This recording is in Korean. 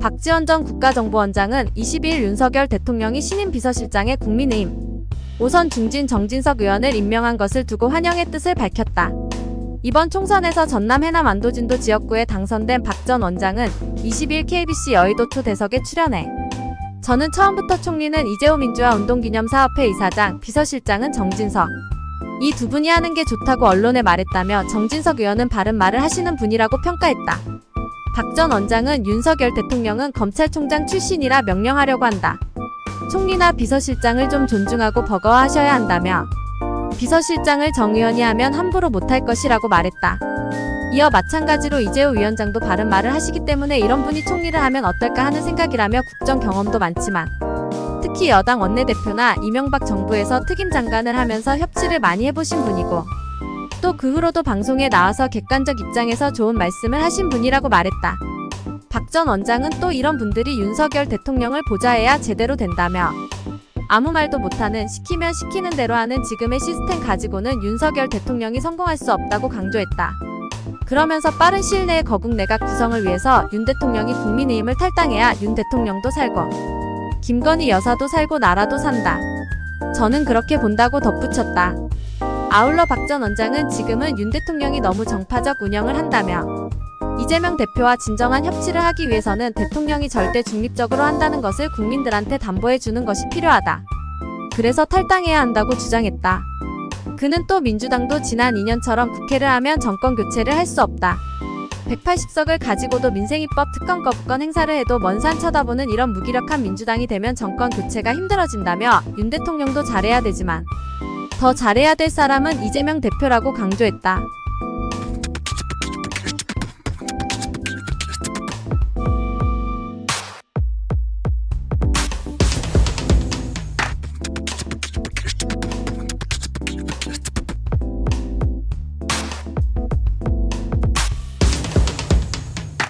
박지원 전 국가정보원장은 22일 윤석열 대통령이 신임 비서실장에 국민의힘 오선 중진 정진석 의원을 임명한 것을 두고 환영의 뜻을 밝혔다. 이번 총선에서 전남 해남 안도진도 지역구에 당선된 박 전 원장은 20일 KBC 여의도2 대석에 출연해 저는 처음부터 총리는 이재호 민주화 운동기념사업회 이사장, 비서실장은 정진석. 이 두 분이 하는 게 좋다고 언론에 말했다며 정진석 의원은 바른 말을 하시는 분이라고 평가했다. 박 전 원장은 윤석열 대통령은 검찰총장 출신이라 명령하려고 한다. 총리나 비서실장을 좀 존중하고 버거워하셔야 한다며 비서실장을 정 의원이 하면 함부로 못할 것이라고 말했다. 이어 마찬가지로 이재호 위원장도 바른 말을 하시기 때문에 이런 분이 총리를 하면 어떨까 하는 생각이라며 국정 경험도 많지만 특히 여당 원내대표나 이명박 정부에서 특임 장관을 하면서 협치를 많이 해보신 분이고 또 그 후로도 방송에 나와서 객관적 입장에서 좋은 말씀을 하신 분이라고 말했다. 박 전 원장은 또 이런 분들이 윤석열 대통령을 보좌해야 제대로 된다며 아무 말도 못하는 시키면 시키는 대로 하는 지금의 시스템 가지고는 윤석열 대통령이 성공할 수 없다고 강조했다. 그러면서 빠른 시일 내에 거국 내각 구성을 위해서 윤 대통령이 국민의힘을 탈당해야 윤 대통령도 살고 김건희 여사도 살고 나라도 산다. 저는 그렇게 본다고 덧붙였다. 아울러 박 전 원장은 지금은 윤 대통령이 너무 정파적 운영을 한다며 이재명 대표와 진정한 협치를 하기 위해서는 대통령이 절대 중립적으로 한다는 것을 국민들한테 담보해 주는 것이 필요하다. 그래서 탈당해야 한다고 주장했다. 그는 또 민주당도 지난 2년처럼 국회를 하면 정권 교체를 할 수 없다. 180석을 가지고도 민생입법 특권 거부권 행사를 해도 먼 산 쳐다보는 이런 무기력한 민주당이 되면 정권 교체가 힘들어진다며 윤 대통령도 잘해야 되지만 더 잘해야 될 사람은 이재명 대표라고 강조했다.